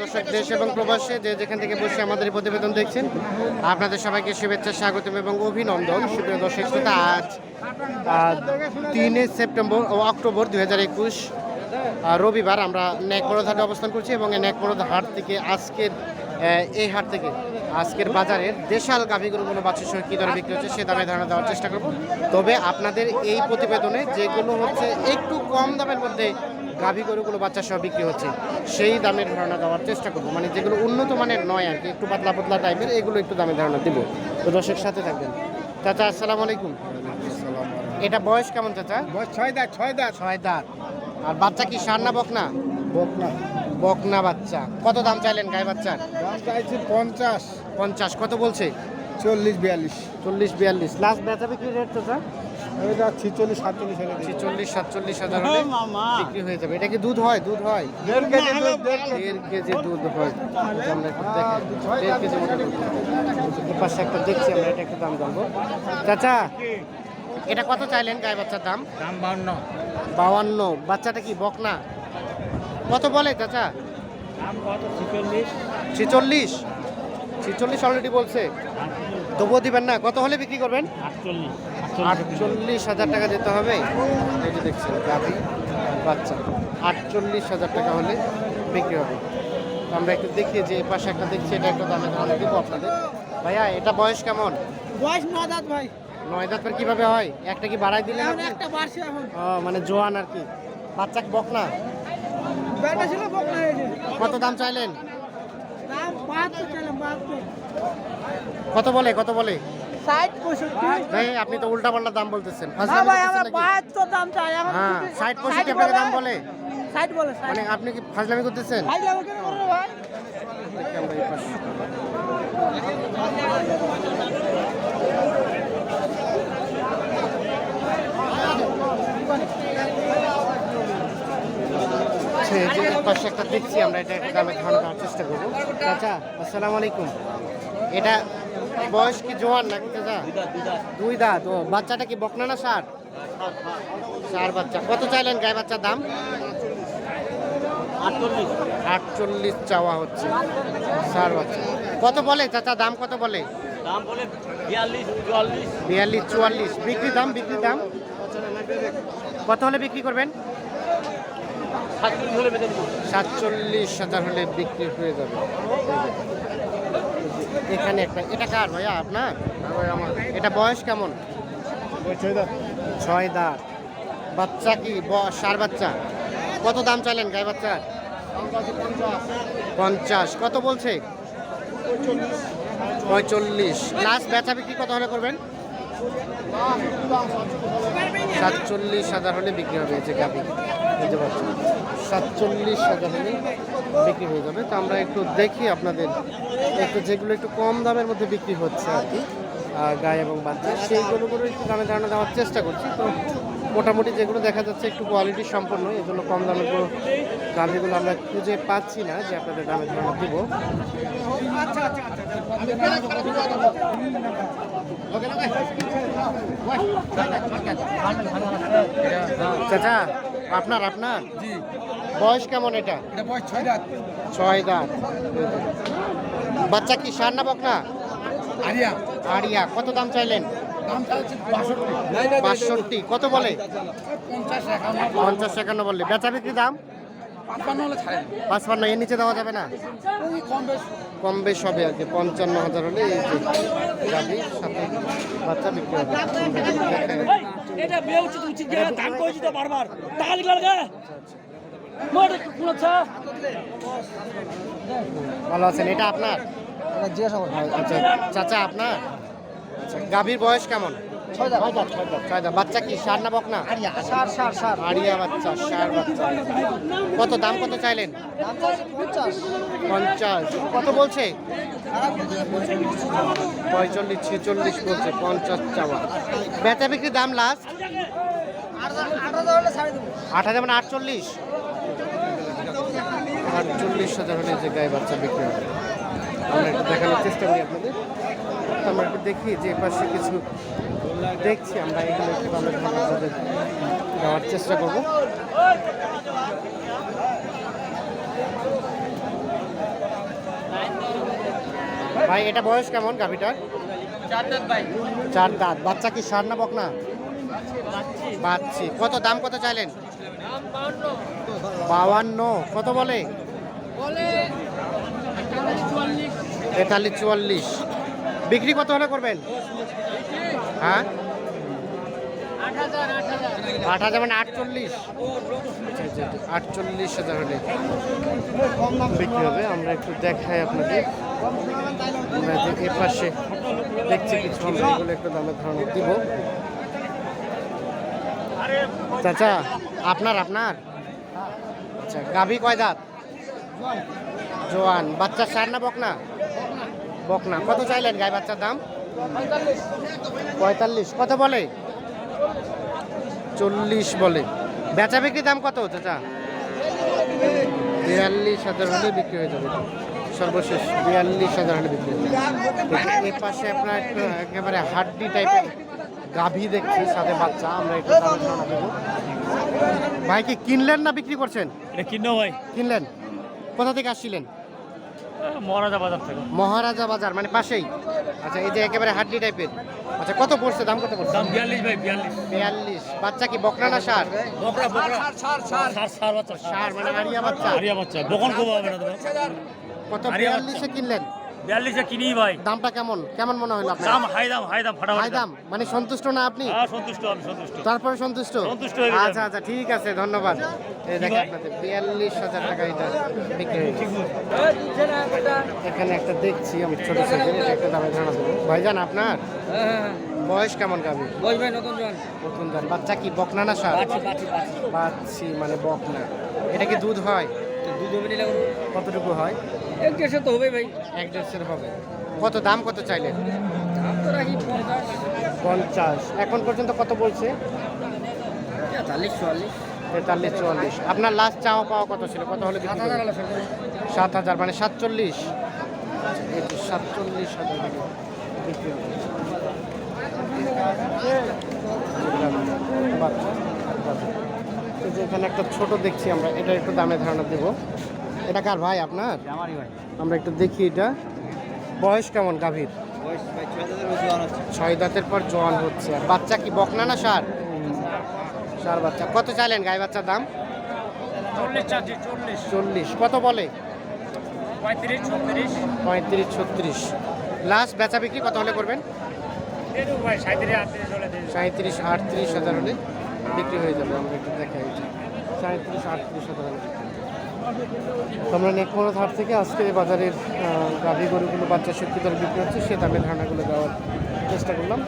দর্শক, দেশ এবং প্রবাসে যে যেখান থেকে বসে আমাদের এই প্রতিবেদন দেখছেন, আপনাদের সবাইকে শুভেচ্ছা, স্বাগতম এবং অভিনন্দন। সুপ্রিয় দর্শক শ্রোতা, আজ তিনে সেপ্টেম্বর ও অক্টোবর দুই হাজার একুশ রবিবার আমরা ন্যাকমরদ হাটে অবস্থান করছি এবং এই ন্যাকমরদ হাট থেকে আজকের এই হাট থেকে আজকের বাজারের দেশাল গাভীগুলোগুলো বাচ্চার সহ কী দরে বিক্রি হচ্ছে সে দামে ধারণা দেওয়ার চেষ্টা করব। তবে আপনাদের এই প্রতিবেদনে যেগুলো হচ্ছে একটু কম দামের মধ্যে গাভী গরুগুলো বাচ্চা সহ বিক্রি হচ্ছে সেই দামের ধারণা দেওয়ার চেষ্টা করব। মানে যেগুলো উন্নত মানের নয় আর কি একটু পাতলা পাতলা টাইপের এগুলো একটু দামের ধারণা দিব। তো দর্শক সাথে থাকবেন। চাচা আসসালামু আলাইকুম। এটা বয়স কেমন চাচা? বয়স ছয় দাঁত ছয় দাঁত। ছয় দাঁত। আর বাচ্চা কি সার না বকনা? বকনা। বকনা বাচ্চা। কত দাম চাইলেন গায়ে বাচ্চার? দাম চাইছি পঞ্চাশ। পঞ্চাশ কত বলছে? চল্লিশ বিয়াল্লিশ। চল্লিশ বিয়াল্লিশ। লাস্ট বেচা বিক্রি রেট চাচা? এটা ছিচল্লিশ সাতচল্লিশ দিই। ছিচল্লিশ সাতচল্লিশ হাজার হলে বিক্রি হয়ে যাবে। এটা কি দুধ হয়? দুধ হয়? দেড় কেজি দুধ, দেড় কেজি। দুধ হয়। একটু দেখি। দেড় কেজি মতো দুধ হয়। এই পাশে একটা দেখছি আমরা এটা একটু দাম জানব। চাচা এটা কত চাইলেন গায়ে বাচ্চার দাম? দাম বাউন্ন। বাউান্ন বাচ্চাটা কি বকনা? কত বলে চাচা? দাম কত? ছিচল্লিশ। ছেচল্লিশ? ছেচল্লিশ অলরেডি বলছে। তবুও দিবেন না। কত হলে বিক্রি করবেন? আটচল্লিশ। আটচল্লিশ হাজার টাকা দিতে হবে। এই যে দেখছেন গাভি বাচ্চা। আটচল্লিশ হাজার টাকা হলে বিক্রি হবে। আমরা একটু দেখি যে এই পাশে একটা দেখছি এটা একটা দামে ধারণা দিব আপনাদের। ভাইয়া এটা বয়স কেমন? বয়স ন দাঁত ভাই। নয় দাঁত পর কীভাবে হয়? একটা কি বাড়াই দিলে একটা বাড়ছে এখন। মানে জোয়ান আর কি। বাচ্চা বক না ব্যাটা ছিল কত দাম চাইলেন? দাম চাইলাম কত বলে কত বলে? ষাট পঁয়ষট্টি। ভাই আপনি তো উল্টা পাল্টা দাম বলতেছেন। না ফাজলামি ভাই আমরা বাহাত্তর দাম চাই এখন হ্যাঁ ষাট পঁয়ষট্টি আপনাকে দাম বলে? ষাট বলে মানে আপনি কি ফাজলামি করতেছেন? কেন ভাই। আচ্ছা, যে পাশে একটা দেখছি আমরা এটা একটা দামে ধারণা চেষ্টা করব। আচ্ছা আসসালামু আলাইকুম। এটা বয়স কি জোয়ান নাকি চাচা? দুই দাঁত ও বাচ্চাটা কি বকনা না সার সার বাচ্চা। কত চাইলেন গায়ে বাচ্চার দাম? আটচল্লিশ চাওয়া হচ্ছে সার বাচ্চা। কত বলে চাচা দাম কত বলে? দাম বলে বিয়াল্লিশ চুয়াল্লিশ। বিক্রি দাম বিক্রি দাম? কত হলে বিক্রি করবেন? সাতচল্লিশ হাজার হলে বিক্রি হয়ে যাবে। এখানে একটা এটা কার ভাইয়া আপনার? এটা বয়স কেমন? ছয় দাঁত। বাচ্চা কি? সার বাচ্চা? কত দাম চাইলেন গায়ে বাচ্চার পঞ্চাশ। কত বলছে? পঁয়চল্লিশ। লাস্ট বেচা বিক্রি কত হলে করবেন? সাতচল্লিশ হাজার হলে বিক্রি হবে যে গাভি। বুঝতে পারছি সাতচল্লিশ হাজার হলে বিক্রি হয়ে যাবে। তো আমরা একটু দেখি আপনাদের। একটু যেগুলো একটু কম দামের মধ্যে বিক্রি হচ্ছে আর কি। গায়ে এবং বাচ্চা সেইগুলো করে একটু দামে ধারণা দেওয়ার চেষ্টা করছি। তো মোটামুটি যেগুলো দেখা যাচ্ছে একটু কোয়ালিটি সম্পন্ন এগুলো কম দামের গাভিগুলো আমরা খুঁজে পাচ্ছি না যে আপনাদের দামে ধারণা দিব। চাচা আপনার আপনার? জি। বয়স কেমন এটা? ছয় দাঁত। ছয় দাঁত। বাচ্চা কি সার না বকনা? আরিয়া আড়িয়া কত দাম চাইলেন? দাম বাষট্টি। কত বলে? পঞ্চাশ একান্ন। বললে বেচা বিক্রি দাম? পাঁচপান্ন হলে এর নিচে দেওয়া যাবে না? কম বেশ। হবে আর কি পঞ্চান্ন হাজার হলে এই যে সাথে বাচ্চা বিক্রি হবে। এটা বিয়ে উচিত উচিত জায়গা দাম করেছি তো বারবার। টাকা ভালো আছেন এটা আপনার? জিজ্ঞাসা করো। আচ্ছা চাচা আপনার? আচ্ছা গাভীর বয়স কেমন? বাচ্চা কি? সার না বকনা আড়িয়া বাচ্চা সার বাচ্চা। কত দাম কত চাইলেন? পঞ্চাশ। কত বলছে? পঁয়চল্লিশ ছেচল্লিশ। বলছে পঞ্চাশ চাওয়া। বেচা বিক্রির দাম লাস্ট আট হাজার মানে আটচল্লিশ? আটচল্লিশ হাজার হলে যে গায়ে বাচ্চা বিক্রি হবে। আমরা একটু দেখানোর চেষ্টা করি আপনাদের। আমরা একটু দেখি যে পাশে কিছু দেখছি আমরা এগুলো একটু আমরা আপনাদের দেওয়ার চেষ্টা করব। ভাই এটা বয়স কেমন গাভিটার? চার দাঁত বাচ্চা কি সার না বক না বাচ্চি। কত দাম কত চাইলেন? বাউান্ন। কত বলে তেতাল্লিশ চুয়াল্লিশ। বিক্রি কত হলে করবেন? হ্যাঁ? আট হাজার মানে আটচল্লিশ। আটচল্লিশ হাজার হলে। বিক্রি হবে আমরা একটু দেখাই আপনাদের। আমরা যে এ পাশে দেখছি কিছু আমরা এগুলো একটু দামের ধারণা দিব। চাচা আপনার আপনার? আচ্ছা গাভী কয় দাঁত? জোয়ান। বাচ্চা সার না বকনা? বকনা। কত চাইলেন গায়ে বাচ্চার দাম? পঁয়তাল্লিশ। কত বলে? চল্লিশ বলে। বেচা বিক্রি দাম কত চাচা? বিয়াল্লিশ হাজার হলে বিক্রি হয়ে যাবে। সর্বশেষ বিয়াল্লিশ হাজার হলে বিক্রি হয়ে যাবে। এর পাশে আপনার একটু একেবারে হাড্ডি টাইপের গাভী দেখছি সাথে বাচ্চা। আমরা একটু ভাই কি কিনলেন না বিক্রি করছেন? এটা ভাই। কিনলেন? কোথা থেকে আসছিলেন? মহারাজা বাজার থেকে। মহারাজা বাজার মানে পাশেই। আচ্ছা এই যে একেবারে হাড্ডি টাইপের। আচ্ছা কত পড়ছে? দাম কত পড়ছে? দাম বিয়াল্লিশ ভাই বিয়াল্লিশ। বিয়াল্লিশ। বাচ্চা কি বকরা না সার? বকরা বকরা সার সার বাচ্চা। সার মানে আরিয়া বাচ্চা। আরিয়া বাচ্চা। বকন কব হবে না তো কত বিয়াল্লিশে কিনলেন? বিয়াল্লিশে কিনি ভাই। দামটা কেমন? কেমন মনে হলো আপনার? দাম হাই দাম হাই দাম ফাটাফাটি হাই দাম? মানে সন্তুষ্ট না আপনি? হ্যাঁ সন্তুষ্ট আমি সন্তুষ্ট। তারপরে সন্তুষ্ট? সন্তুষ্ট হয়ে গেলাম। আচ্ছা আচ্ছা ঠিক আছে ধন্যবাদ। এই দেখেন আপনাদের বিয়াল্লিশ হাজার টাকা এটা বিক্রি হয়েছে। এখানে একটা দেখছি আমি ছোট সাইজের এটা একটা দামে ধারণা দেবো। ভাইজান আপনার? বয়স কেমন গাবি বই ভাই নতুন জন। নতুন বাচ্চা কি বকনা না সার? পাচ্ছি বাচ্চি মানে বকনা। এটা কি দুধ হয়? দুধ হবে কতটুকু হয়? এক দেড়শো তো হবে ভাই। এক দেড়শের হবে। কত দাম কত চাইলেন? দাম তো রাখি পঞ্চাশ। পঞ্চাশ। এখন পর্যন্ত কত বলছে? তেতাল্লিশ চুয়াল্লিশ। তেতাল্লিশ চুয়াল্লিশ। আপনার লাস্ট চাওয়া পাওয়া কত ছিল? কত হলে? সাত হাজার মানে সাতচল্লিশ? সাতচল্লিশ। হাজার এখানে একটা ছোট দেখছি আমরা এটা একটু দামে ধারণা দেব। এটা কার ভাই আপনার? আমারই ভাই। আমরা একটু দেখি এটা। বয়স কেমন গাভীর? বয়স ছয় দাঁতের পর জোয়ান হচ্ছে। আর বাচ্চা কি বকনা না সার সার বাচ্চা। কত চাইলেন গাই বাচ্চার দাম? চল্লিশ কত বলে? পঁয়ত্রিশ ছত্রিশ। পঁয়ত্রিশ ছত্রিশ। লাস্ট বেচা বিক্রি কত হলে করবেন? সাঁত্রিশ আটত্রিশ হাজার হলে বিক্রি হয়ে যাবে। আমরা একটু দেখাই সাঁত্রিশ আটত্রিশ হাজার হলে আমরা নেকমোড়া হাট থেকে আজকে বাজারের গাভী গরুগুলো বাচ্চা শক্তি দল বিক্রি হচ্ছে, সে দামে ধারণাগুলো দেওয়ার চেষ্টা করলাম।